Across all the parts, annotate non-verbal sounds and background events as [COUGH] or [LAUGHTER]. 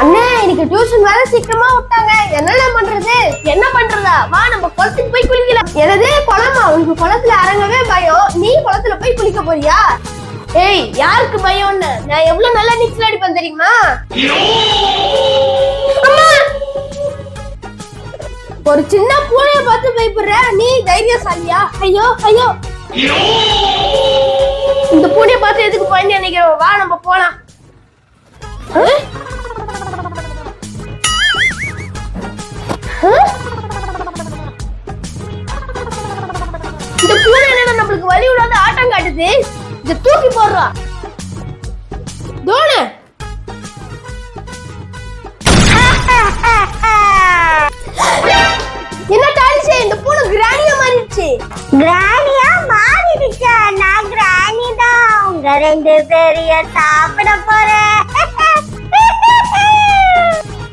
அண்ணே இன்னைக்கு டியூஷன் வேற சீக்கிரமா விட்டாங்க. என்னென்ன பண்றது? என்ன பண்றதா? வா நம்ம குளத்துக்கு போய் குளிக்கலாம். எனது குளமா? உனக்கு குளத்துல இறங்கவே பயம். நீ குளத்துல போய் குளிக்க போறியா? ஏய் யாருக்கு பயம்னு? நான் எவ்வளவு நல்லா நீச்சல் அடிப்பேன் தெரியுமா? ஒரு சின்ன பூனைய பார்த்து பயப்படுற. நீ தைரியசாலியா? ஐயோ ஐயோ. இந்த பூனைய பார்த்து எதுக்கு பயந்து நினைக்கிறோம் வா நம்ம போலாம். இந்த பூனை என்ன நம்மளுக்கு வழி விடாத ஆட்டம் காட்டுது? இத தூக்கி போடுறா. தோனு. என்ன டாலிஷே இந்த பூனை கிராணியா மாறிடுச்சு. கிராணியா மாறிடுச்சா? நான் கிராணி தான். உங்க ரெண்டு பேரையும் சாப்பிட போறேன்.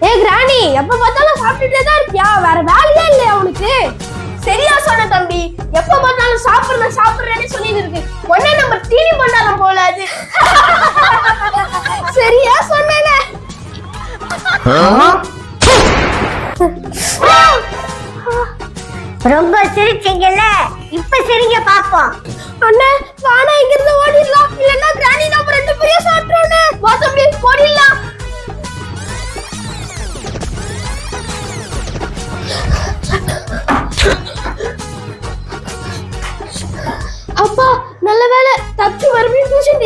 ஏ கிராணி எப்ப பார்த்தாலும் சாப்பிட்டுட்டே தான் இருப்பியா வேற வேலையே இல்லையா உனக்கு? சரியா சொன்ன தம்பி. எப்ப பார்த்தாலும் சாப்பிடுறேன் சாப்பிடுறேன்னு சொல்லிட்டு இருக்கு. உடனே நம்ம தீனி பண்ணாலும் போல அது [LAUGHS] சரியா சொன்னேனே. [LAUGHS] ரொம்ப சிரிச்சீங்கல்ல? இப்ப சிரிங்க பாப்போம். அண்ணே வாடா இங்க இருந்து ஓடிடலாம். இல்லன்னா கிராணி நம்ம ரெண்டு பேரையும்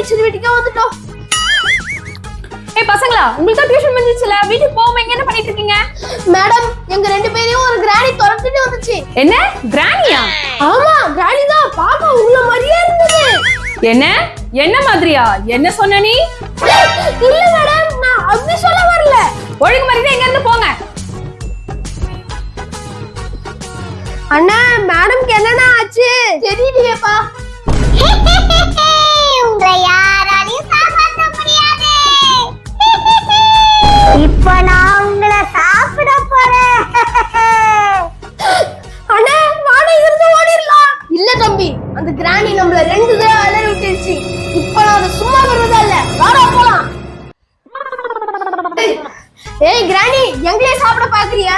டியூஷன் வீட்டுக்கே வந்துட்டோம். ஏய் பசங்களா உங்களுக்கு தான் டியூஷன் முடிஞ்சிச்சுல வீட்டுக்கு போகாம இங்க என்ன பண்ணிட்டு இருக்கீங்க? மேடம் எங்க ரெண்டு பேரையும் ஒரு கிராணி துரத்துட்டு வந்துச்சு. என்ன? கிராணியா ஆமா கிராணி தான். பாக்க உள்ள மாதிரியே இருந்தது. என்ன? என்ன மாதிரியா? என்ன சொன்ன நீ? இல்ல மேடம் நான் அப்படி சொல்ல வரல. ஒழுங்கு மாதிரி இங்க இருந்து போங்க. அண்ணா மேடம்க்கு என்னண்ணா ஆச்சு? தெரியலையேப்பா. உங்களை யாராலையும் காப்பாற்ற முடியாது. இப்ப நான் உங்களை சாப்பிட போறேன். அண்ணா வாடா இருந்து ஓடிடலாம். இல்ல தம்பி அந்த கிராணி நம்மள ரெண்டு தடவை அலறி விட்டுருச்சு. இப்ப நான் அதை சும்மா விடுறதா இல்ல? வாடா போலாம். ஏய் கிராணி எங்களே சாப்பிட பாக்குறியா?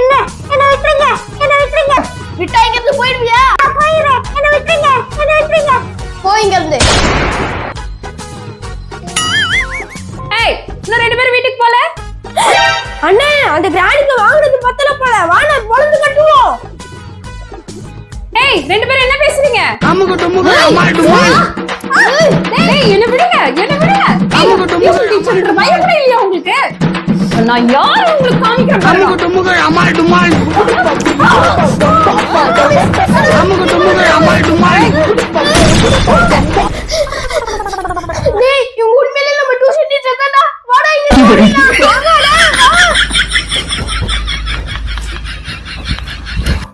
இல்ல என்ன விட்டுருங்க என்ன விட்டுருங்க. விட்டா இங்க இருந்து போயிடுவியா? நான் போயிடுறேன் என்ன விட்டுருங்க என்ன விட்டுருங்க. போ இங்க இருந்து ஏய் இன்னும் ரெண்டு பேரும் வீட்டுக்கு போல? அண்ணே அந்த கிராணிக்கு வாங்குனது பத்தல போல. வாடா பொழுது கட்டுவோம். ஏய் ரெண்டு பேரும் என்ன பேசுறீங்க? அமுக்கு டுமுக்கு அமால் டுமால் ஏய், ஏய் என்ன விடுங்க என்ன விடுங்க. டியூஷன் டீச்சர்ன்ற பயம் கூட இல்லையா உங்களுக்கு? நான் யாரு உங்களுக்கு காமிக்கிறேன் பாருங்க. அமுக்கு டுமுக்கு அமால் டுமால் அமுக்கு டுமுக்கு அமால் Oh,